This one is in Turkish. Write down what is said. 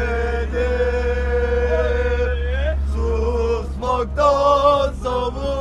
Mehmet'e Susmaktan savun